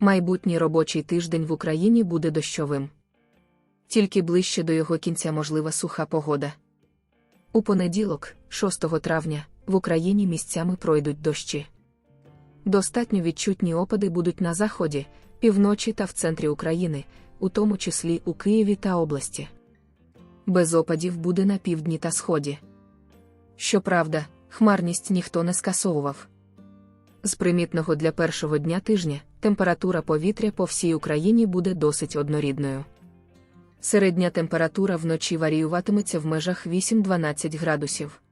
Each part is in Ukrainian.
Майбутній робочий тиждень в Україні буде дощовим. Тільки ближче до його кінця можлива суха погода. У понеділок, 6 травня, в Україні місцями пройдуть дощі. Достатньо відчутні опади будуть на заході, півночі та в центрі України, у тому числі у Києві та області. Без опадів буде на півдні та сході. Щоправда, хмарність ніхто не скасовував. З примітного для першого дня тижня температура повітря по всій Україні буде досить однорідною. Середня температура вночі варіюватиметься в межах 8-12 градусів.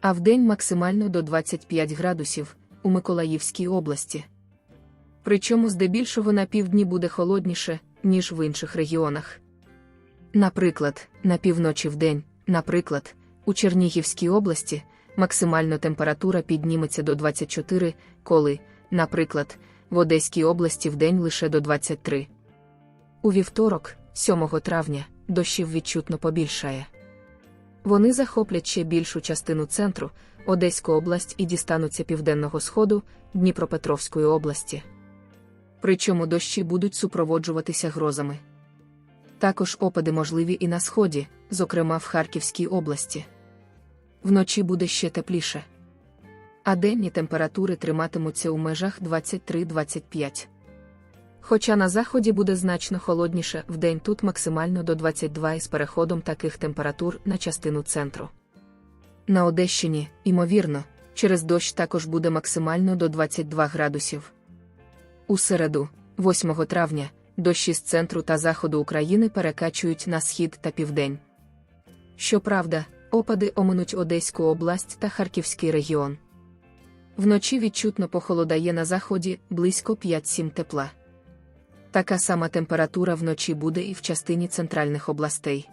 А вдень максимально до 25 градусів у Миколаївській області. Причому здебільшого на півдні буде холодніше, ніж в інших регіонах. Наприклад, на півночі вдень, наприклад, у Чернігівській області максимально температура підніметься до 24, коли, наприклад, в Одеській області вдень лише до 23. У вівторок, 7 травня, дощів відчутно побільшає. Вони захоплять ще більшу частину центру, Одеську область і дістануться південного сходу, Дніпропетровської області. Причому дощі будуть супроводжуватися грозами. Також опади можливі і на сході, зокрема в Харківській області. Вночі буде ще тепліше. А денні температури триматимуться у межах 23-25. Хоча на заході буде значно холодніше, вдень тут максимально до 22 із переходом таких температур на частину центру. На Одещині, ймовірно, через дощ також буде максимально до 22 градусів. У середу, 8 травня, дощі з центру та заходу України перекачують на схід та південь. Щоправда, опади оминуть Одеську область та Харківський регіон. Вночі відчутно похолодає на заході близько 5-7 тепла. Така сама температура вночі буде і в частині центральних областей.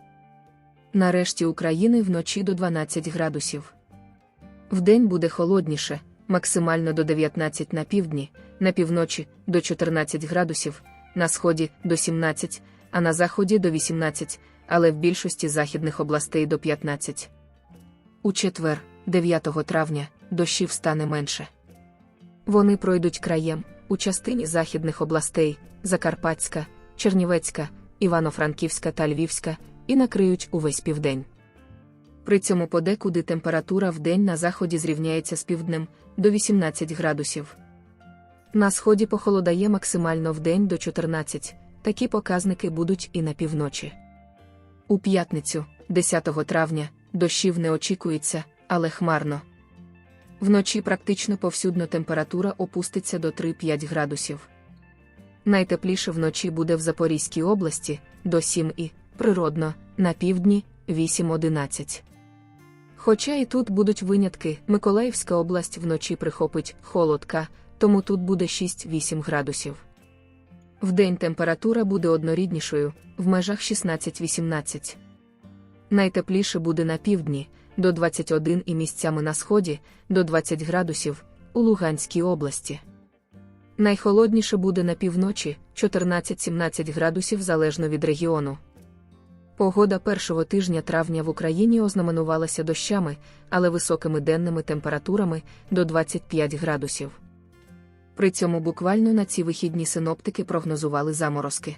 Нарешті України вночі до 12 градусів. Вдень буде холодніше, максимально до 19 на півдні, на півночі до 14 градусів, на сході до 17, а на заході до 18, але в більшості західних областей до 15. У четвер, 9 травня, дощів стане менше. Вони пройдуть краєм у частині західних областей Закарпатська, Чернівецька, Івано-Франківська та Львівська і накриють увесь південь. При цьому подекуди температура в день на заході зрівняється з півднем до 18 градусів. На сході похолодає максимально в день до 14, такі показники будуть і на півночі. У п'ятницю, 10 травня, дощів не очікується, але хмарно. Вночі практично повсюдно температура опуститься до 3-5 градусів. Найтепліше вночі буде в Запорізькій області до 7 і, природно, на півдні 8-11. Хоча і тут будуть винятки, Миколаївська область вночі прихопить холодка, тому тут буде 6-8 градусів. Вдень температура буде одноріднішою, в межах 16-18. Найтепліше буде на півдні, до 21 і місцями на сході, до 20 градусів, у Луганській області. Найхолодніше буде на півночі 14-17 градусів залежно від регіону. Погода першого тижня травня в Україні ознаменувалася дощами, але високими денними температурами до 25 градусів. При цьому буквально на ці вихідні синоптики прогнозували заморозки.